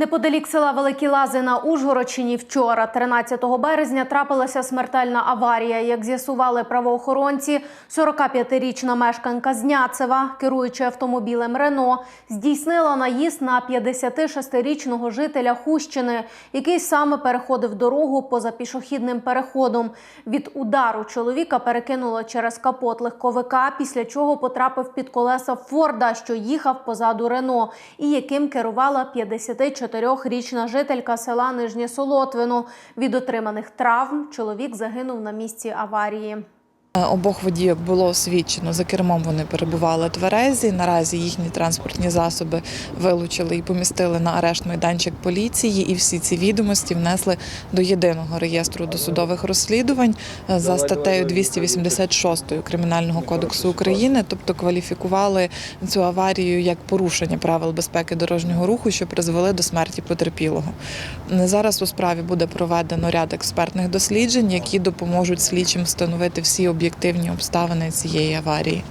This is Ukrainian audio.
Неподалік села Великі Лази на Ужгородщині вчора, 13 березня, трапилася смертельна аварія. Як з'ясували правоохоронці, 45-річна мешканка Зняцева, керуючи автомобілем Рено, здійснила наїзд на 56-річного жителя Хущини, який саме переходив дорогу поза пішохідним переходом. Від удару чоловіка перекинуло через капот легковика, після чого потрапив під колеса Форда, що їхав позаду Рено, і яким керувала 54-річна жителька села Нижнє Солотвино. Від отриманих травм чоловік загинув на місці аварії. Обох водіїв було освідчено. За кермом вони перебували тверезі. Наразі їхні транспортні засоби вилучили і помістили на арешт майданчик поліції. І всі ці відомості внесли до єдиного реєстру досудових розслідувань е, за статтею 286 Кримінального кодексу України, тобто кваліфікували цю аварію як порушення правил безпеки дорожнього руху, що призвели до смерті потерпілого. Зараз у справі буде проведено ряд експертних досліджень, які допоможуть слідчим встановити всі об'єктивні обставини цієї аварії.